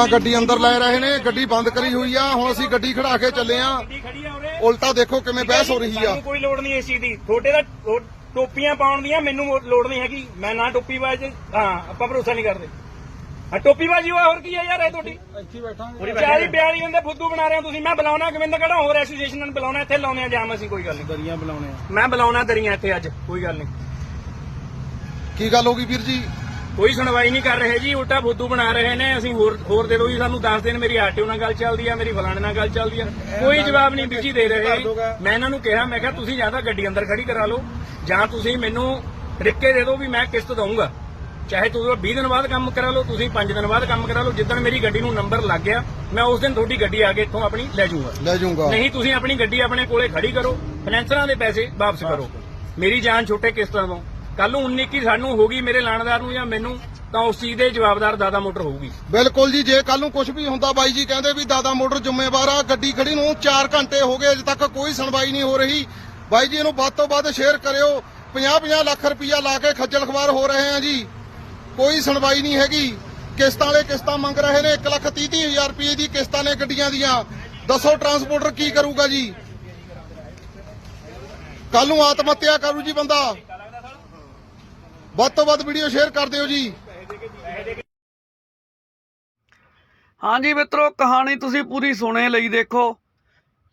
ਆ ਗੱਡੀ ਅੰਦਰ ਲੈ ਰਹੇ ਨੇ ਗੱਡੀ ਬੰਦ ਕਰੀ ਹੋਈ ਆ ਹੁਣ ਅਸੀਂ ਗੱਡੀ ਖੜਾ ਕੇ ਚੱਲੇ ਆ। ਉਲਟਾ ਦੇਖੋ ਕਿਵੇਂ ਬਹਿਸ ਹੋ ਰਹੀ ਆ। ਕੋਈ ਲੋੜ ਨਹੀਂ ਏਸੀ ਦੀ। ਤੁਹਾਡੇ ਦਾ ਟੋਪੀਆਂ ਪਾਉਣ ਦੀਆਂ ਮੈਨੂੰ ਲੋੜ ਨਹੀਂ ਹੈਗੀ। ਮੈਂ ਨਾ ਟੋਪੀ ਬਾਜ ਹਾਂ ਆਪਾਂ ਭਰੋਸਾ ਨਹੀਂ ਕਰਦੇ। ਆ ਟੋਪੀ ਬਾਜੀ ਹੋਇਆ ਹੋਰ ਕੀ ਆ ਯਾਰ ਇਹ ਤੁਹਾਡੀ? ਇੱਥੇ ਬੈਠਾਂਗੇ। 40 42 ਬੰਦੇ ਫੁੱਦੂ ਬਣਾ ਰਹੇ ਹੋ ਤੁਸੀਂ। ਮੈਂ ਬੁਲਾਉਣਾ ਗੋਬਿੰਦ ਕਿਹੜਾ ਹੋਰ ਐਸੋਸੀਏਸ਼ਨ ਨੂੰ ਬੁਲਾਉਣਾ ਇੱਥੇ ਲਾਉਣੇ ਆ ਜਾਮ ਅਸੀਂ ਕੋਈ ਗੱਲ ਨਹੀਂ। ਦਰੀਆਂ ਬੁਲਾਉਣੇ ਆ। ਮੈਂ ਬੁਲਾਉਣਾ ਦਰੀਆਂ ਇੱਥੇ ਅੱਜ ਕੋਈ ਗੱਲ ਨਹੀਂ। ਕੀ ਗੱਲ ਹੋ ਗਈ ਵੀਰ ਜੀ? ਕੋਈ ਸੁਣਵਾਈ ਨਹੀਂ ਕਰ ਰਹੇ ਜੀ ਉਲਟਾ ਫੁੱਦੂ ਬਣਾ ਰਹੇ ਨੇ। ਅਸੀਂ ਹੋਰ ਹੋਰ ਦੇ ਜੀ ਸਾਨੂੰ 10 ਦਿਨ ਮੇਰੀ ਆਰਟੀਓ ਨਾਲ ਗੱਲ ਚੱਲਦੀ ਆ ਮੇਰੀ ਫਲਾਣੇ ਨਾਲ ਗੱਲ ਚੱਲਦੀ ਆ। ਕੋਈ ਜਵਾਬ ਨਹੀਂ ਬਿਜ਼ੀ ਦੇ ਰਹੇ। ਮੈਂ ਇਹਨਾਂ ਨੂੰ ਕਿਹਾ ਮੈਂ ਕਿਹਾ ਤੁਸੀਂ ਜਾਂ ਤਾਂ ਗੱਡੀ ਅੰਦਰ ਖੜੀ ਕਰਾ ਲਓ ਜਾਂ ਤੁਸੀਂ ਮੈਨੂੰ ਰਿੱਕੇ ਦੇ ਦਿਓ ਵੀ ਮੈਂ ਕਿਸ਼ਤ ਦਊਂਗਾ। ਚਾਹੇ ਤੁਸੀਂ 20 ਦਿਨ ਬਾਅਦ ਕੰਮ ਕਰਾ ਲਓ ਤੁਸੀਂ 5 ਦਿਨ ਬਾਅਦ ਕੰਮ ਕਰਾ ਲਓ ਜਿੱਦਣ ਮੇਰੀ ਗੱਡੀ ਨੂੰ ਨੰਬਰ ਲੱਗ ਗਿਆ ਮੈਂ ਉਸ ਦਿਨ ਤੁਹਾਡੀ ਗੱਡੀ ਆ ਕੇ ਇੱਥੋਂ ਆਪਣੀ ਲੈ ਜਾਊਂਗਾ। ਲੈ ਜਾਊਂਗਾ। ਨਹੀਂ ਤੁਸੀਂ ਆਪਣੀ ਗੱਡੀ ਆਪਣੇ ਕੋਲੇ ਖੜੀ ਕਰੋ ਫਾਈਨੈਂਸਰਾਂ ਦੇ ਪੈਸੇ ਵਾਪਸ ਕਰੋ। ਮੇਰੀ ਜਾਨ ਛੋਟੇ ਕਿਸ਼ਤਾਂ ਤੋਂ। ਕੱਲ ਨੂੰ 19 ਕੀ ਸਾਨੂੰ ਹੋਗੀ ਮੇਰੇ ਲਾਣੇਦਾਰ ਨੂੰ ਜਾਂ ਮੈਨੂੰ, ਤਾਂ ਉਸ ਚੀਜ਼ ਦੇ ਜਵਾਬਦਾਰ ਦਾਦਾ ਮੋਟਰ ਹੋਊਗੀ। ਬਿਲਕੁਲ ਜੀ, ਜੇ ਕੱਲ ਨੂੰ ਕੁਝ ਵੀ ਹੁੰਦਾ ਬਾਈ ਜੀ, ਕਹਿੰਦੇ ਵੀ ਦਾਦਾ ਮੋਟਰ ਜ਼ਿੰਮੇਵਾਰ ਆ, ਗੱਡੀ ਖੜੀ ਨੂੰ 4 ਘੰਟੇ ਹੋ ਗਏ, ਅਜੇ ਤੱਕ ਕੋਈ ਸੁਣਵਾਈ ਨਹੀਂ ਹੋ ਰਹੀ। ਬਾਈ ਜੀ, ਇਹਨੂੰ ਵੱਧ ਤੋਂ ਵੱਧ ਸ਼ੇਅਰ ਕਰਿਓ। 50-50 ਲੱਖ ਰੁਪਇਆ ਲਾ ਕੇ ਖੱਜਲ ਖਵਾਰ ਹੋ ਰਹੇ ਆ ਜੀ। ਕੋਈ ਸੁਣਵਾਈ ਨਹੀਂ ਹੈਗੀ। ਕਿਸ਼ਤਾਂ ਵਾਲੇ ਕਿਸ਼ਤਾਂ ਮੰਗ ਰਹੇ ਨੇ 1 ਲੱਖ 30 ਹਜ਼ਾਰ ਰੁਪਏ ਦੀ ਕਿਸ਼ਤਾਂ ਨੇ ਗੱਡੀਆਂ ਦੀਆਂ। ਦੱਸੋ ਟਰਾਂਸਪੋਰਟਰ ਕੀ ਕਰੂਗਾ ਜੀ? ਕੱਲ ਨੂੰ ਆਤਮ ਹੱਤਿਆ ਕਰੂ ਜੀ ਬੰਦਾ। ਵੱਧ ਤੋਂ ਵੱਧ ਵੀਡੀਓ ਸ਼ੇਅਰ ਕਰ ਦਿਓ ਜੀ। ਹਾਂਜੀ ਮਿੱਤਰੋ, ਕਹਾਣੀ ਤੁਸੀਂ ਪੂਰੀ ਸੁਣੇ ਲਈ ਦੇਖੋ।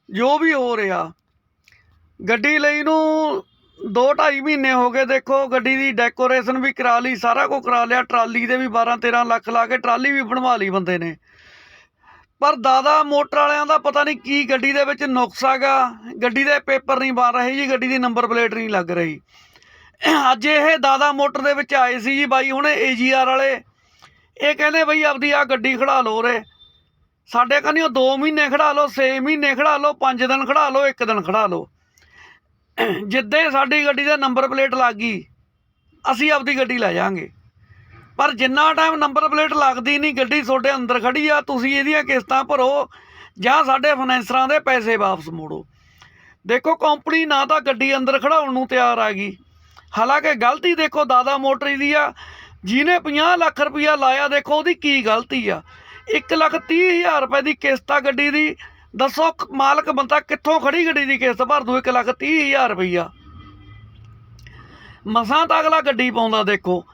ਜੋ ਵੀ ਹੋ ਰਿਹਾ, ਗੱਡੀ ਲਈ ਨੂੰ 2.5 ਮਹੀਨੇ ਹੋ ਗਏ ਦੇਖੋ, ਗੱਡੀ ਦੀ ਡੈਕੋਰੇਸ਼ਨ ਵੀ ਕਰਾ ਲਈ, ਸਾਰਾ ਕੁਝ ਕਰਾ ਲਿਆ, ਟਰਾਲੀ ਦੇ ਵੀ 12 13 ਲੱਖ ਲਾ ਕੇ ਟਰਾਲੀ ਵੀ ਬਣਵਾ ਲਈ ਬੰਦੇ ਨੇ। ਪਰ ਦਾਦਾ ਮੋਟਰ ਵਾਲਿਆਂ ਦਾ ਪਤਾ ਨਹੀਂ ਕੀ ਗੱਡੀ ਦੇ ਵਿੱਚ ਨੁਕਸ ਹੈਗਾ ਗੱਡੀ ਦੇ ਪੇਪਰ ਨਹੀਂ ਬਣ ਰਹੇ ਜੀ, ਗੱਡੀ ਦੀ ਨੰਬਰ ਪਲੇਟ ਨਹੀਂ ਲੱਗ ਰਹੀ। ਅੱਜ ਇਹ ਦਾਦਾ ਮੋਟਰ ਦੇ ਵਿੱਚ ਆਏ ਸੀ ਜੀ ਬਾਈ, ਹੁਣੇ ਏਜੀਆਰ ਵਾਲੇ। ਇਹ ਕਹਿੰਦੇ ਬਈ ਆਪਦੀ ਆ ਗੱਡੀ ਖੜਾ ਲਓ ਰੇ ਸਾਡੇ ਕਹਿੰਦੇ ਉਹ 2 ਮਹੀਨੇ ਖੜਾ ਲਓ 6 ਮਹੀਨੇ ਖੜਾ ਲਓ 5 ਦਿਨ ਖੜਾ ਲਓ 1 ਦਿਨ ਖੜਾ ਲਓ। ਜਿੱਦੇ ਸਾਡੀ ਗੱਡੀ ਦਾ ਨੰਬਰ ਪਲੇਟ ਲੱਗ ਗਈ, ਅਸੀਂ ਆਪਦੀ ਗੱਡੀ ਲੈ ਜਾਾਂਗੇ। ਪਰ ਜਿੰਨਾ ਟਾਈਮ ਨੰਬਰ ਪਲੇਟ ਲੱਗਦੀ ਨਹੀਂ, ਗੱਡੀ ਤੁਹਾਡੇ ਅੰਦਰ ਖੜੀ ਆ, ਤੁਸੀਂ ਇਹਦੀਆਂ ਕਿਸ਼ਤਾਂ ਭਰੋ ਜਾਂ ਸਾਡੇ ਫਾਈਨੈਂਸਰਾਂ ਦੇ ਪੈਸੇ ਵਾਪਸ ਮੋੜੋ। ਦੇਖੋ ਕੰਪਨੀ ਨਾ ਤਾਂ ਗੱਡੀ ਅੰਦਰ ਖੜਾਉਣ ਨੂੰ ਤਿਆਰ ਆ ਗਈ। ਹਾਲਾਂਕਿ ਗਲਤੀ ਦੇਖੋ, ਦਾਦਾ ਮੋਟਰੀ ਦੀ ਆ। ਜਿਹਨੇ 50 ਲੱਖ ਰੁਪਇਆ ਲਾਇਆ, ਦੇਖੋ ਉਹਦੀ ਕੀ ਗਲਤੀ ਆ। 1 ਲੱਖ 30 ਹਜ਼ਾਰ ਰੁਪਏ ਦੀ ਕਿਸ਼ਤ ਆ ਗੱਡੀ ਦੀ। ਦੱਸੋ ਮਾਲਕ ਬੰਦਾ ਕਿੱਥੋਂ ਖੜੀ ਗੱਡੀ ਦੀ ਕਿਸ਼ਤ ਭਰ ਦੂ 1 ਲੱਖ 30 ਹਜ਼ਾਰ ਰੁਪਇਆ? ਮਸਾਂ ਤਾਂ ਅਗਲਾ ਗੱਡੀ ਪਾਉਂਦਾ, ਦੇਖੋ।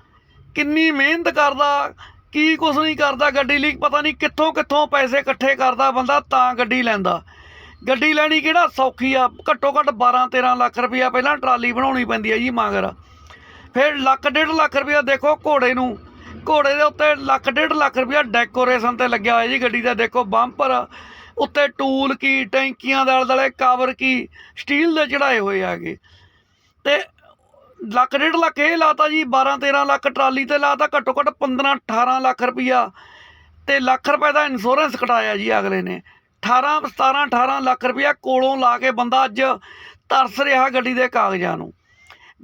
ਕਿੰਨੀ ਮਿਹਨਤ ਕਰਦਾ, ਕੀ ਕੁਛ ਨਹੀਂ ਕਰਦਾ, ਗੱਡੀ ਲਈ ਪਤਾ ਨਹੀਂ ਕਿੱਥੋਂ ਕਿੱਥੋਂ ਪੈਸੇ ਇਕੱਠੇ ਕਰਦਾ ਬੰਦਾ, ਤਾਂ ਗੱਡੀ ਲੈਂਦਾ। ਗੱਡੀ ਲੈਣੀ ਕਿਹੜਾ ਸੌਖੀ ਆ? ਘੱਟੋ ਘੱਟ 12 13 ਲੱਖ ਰੁਪਇਆ ਪਹਿਲਾਂ ਟਰਾਲੀ ਬਣਾਉਣੀ ਪੈਂਦੀ ਹੈ ਜੀ ਮਗਰ। ਫਿਰ ਲੱਖ ਡੇਢ ਲੱਖ ਰੁਪਇਆ ਦੇਖੋ ਘੋੜੇ ਨੂੰ। ਘੋੜੇ ਦੇ ਉੱਤੇ ਲੱਖ ਡੇਢ ਲੱਖ ਰੁਪਇਆ ਡੈਕੋਰੇਸ਼ਨ ਤੇ ਲੱਗਿਆ ਹੋਇਆ ਜੀ ਗੱਡੀ ਦਾ। ਦੇਖੋ ਬੰਪਰ ਉੱਤੇ ਟੂਲ ਕੀ, ਟੈਂਕੀਆਂ ਦੇ ਆਲੇ ਦੁਆਲੇ ਕਵਰ ਕੀ ਸਟੀਲ ਦੇ ਚੜਾਏ ਹੋਏ ਆਗੇ ਤੇ ਲੱਖ ਡੇਢ ਲੱਖ ਇਹ ਲਾਤਾ ਜੀ 12 13 ਲੱਖ ਟਰਾਲੀ ਤੇ ਲਾਤਾ, ਘੱਟੋ ਘੱਟ 15 18 ਲੱਖ ਰੁਪਇਆ। ਤੇ ਲੱਖ ਰੁਪਏ ਦਾ ਇੰਸ਼ੋਰੈਂਸ ਕਟਾਇਆ ਜੀ ਅਗਲੇ ਨੇ। 18 17 18 ਲੱਖ ਰੁਪਇਆ ਕੋਲੋਂ ਲਾ ਕੇ ਬੰਦਾ ਅੱਜ ਤਰਸ ਰਿਹਾ ਗੱਡੀ ਦੇ ਕਾਗਜ਼ਾਂ ਨੂੰ।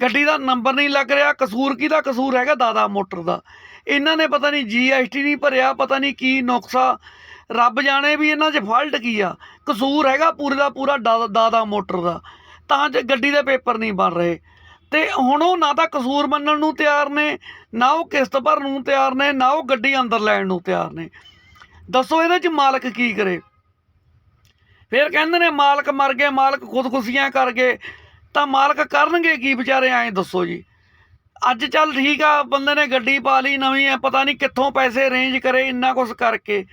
ਗੱਡੀ ਦਾ ਨੰਬਰ ਨਹੀਂ ਲੱਗ ਰਿਹਾ, ਕਸੂਰ ਕਿਹਦਾ ਕਸੂਰ ਹੈਗਾ ਦਾਦਾ ਮੋਟਰ ਦਾ। ਇਹਨਾਂ ਨੇ ਪਤਾ ਨਹੀਂ ਜੀਐਸਟੀ ਨਹੀਂ ਭਰਿਆ, ਪਤਾ ਨਹੀਂ ਕੀ ਨੁਕਸਾ। ਰੱਬ ਜਾਣੇ ਵੀ ਇਹਨਾਂ 'ਚ ਫਾਲਟ ਕੀ ਆ। ਕਸੂਰ ਹੈਗਾ ਪੂਰੇ ਦਾ ਪੂਰਾ ਦਾਦਾ ਦਾਦਾ ਮੋਟਰ ਦਾ। ਤਾਂ ਜੇ ਗੱਡੀ ਦੇ ਪੇਪਰ ਨਹੀਂ ਬਣ ਰਹੇ। ਤੇ ਹੁਣ ਉਹ ਨਾ ਤਾਂ ਕਸੂਰ ਮੰਨਣ ਨੂੰ ਤਿਆਰ ਨੇ, ਨਾ ਉਹ ਕਿਸ਼ਤ ਭਰਨ ਨੂੰ ਤਿਆਰ ਨੇ, ਨਾ ਉਹ ਗੱਡੀ ਅੰਦਰ ਲੈਣ ਨੂੰ ਤਿਆਰ ਨੇ। ਦੱਸੋ ਇਹਦੇ 'ਚ ਮਾਲਕ ਕੀ ਕਰੇ? ਫਿਰ ਕਹਿੰਦੇ ਨੇ ਮਾਲਕ ਮਰ ਗਏ, ਮਾਲਕ ਖੁਦਕੁਸ਼ੀਆਂ ਕਰ ਗਏ। ਤਾਂ ਮਾਲਕ ਕਰਨਗੇ ਕੀ ਵਿਚਾਰੇ, ਐਂ ਦੱਸੋ ਜੀ। ਅੱਜ ਚੱਲ ਠੀਕ ਆ, ਬੰਦੇ ਨੇ ਗੱਡੀ ਪਾ ਲਈ, ਨਵੀਂ ਆ ਪਤਾ ਨਹੀਂ ਕਿੱਥੋਂ ਪੈਸੇ ਅਰੇਂਜ ਕਰੇ, ਇੰਨਾ ਕੁਝ ਕਰਕੇ।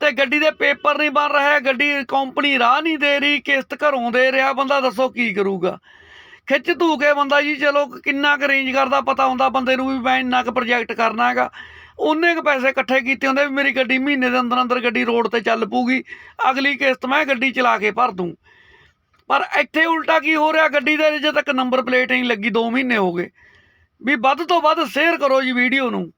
ਤੇ ਗੱਡੀ ਦੇ ਪੇਪਰ ਨਹੀਂ ਬਣ ਰਿਹਾ, ਗੱਡੀ ਕੰਪਨੀ ਰਾਹ ਨਹੀਂ ਦੇ ਰਹੀ, ਕਿਸ਼ਤ ਘਰੋਂ ਦੇ ਰਿਹਾ, ਬੰਦਾ ਦੱਸੋ ਕੀ ਕਰੂਗਾ। ਖਿੱਚ ਧੂ ਕੇ ਬੰਦਾ ਜੀ, ਚਲੋ ਕਿੰਨਾ ਕੁ ਅਰੇਂਜ ਕਰਦਾ, ਪਤਾ ਹੁੰਦਾ ਬੰਦੇ ਨੂੰ ਵੀ ਮੈਂ ਇੰਨਾ ਕੁ ਪ੍ਰੋਜੈਕਟ ਕਰਨਾ ਹੈਗਾ। ਉਹਨੇ ਕੁ ਪੈਸੇ ਇਕੱਠੇ ਕੀਤੇ ਹੁੰਦੇ ਵੀ ਮੇਰੀ ਗੱਡੀ ਮਹੀਨੇ ਦੇ ਅੰਦਰ ਅੰਦਰ ਗੱਡੀ ਰੋਡ ਤੇ ਚੱਲ ਪੂਗੀ ਅਗਲੀ ਕਿਸ਼ਤ ਮੈਂ ਗੱਡੀ ਚਲਾ ਕੇ ਭਰ ਦੂੰ। ਪਰ ਇੱਥੇ ਉਲਟਾ ਕੀ ਹੋ ਰਿਹਾ, ਗੱਡੀ ਦੇ ਅਜੇ ਤੱਕ ਨੰਬਰ ਪਲੇਟ ਨਹੀਂ ਲੱਗੀ 2 ਮਹੀਨੇ ਹੋ ਗਏ। ਵੀ ਵੱਧ ਤੋਂ ਵੱਧ ਸ਼ੇਅਰ ਕਰੋ ਜੀ ਵੀਡੀਓ ਨੂੰ।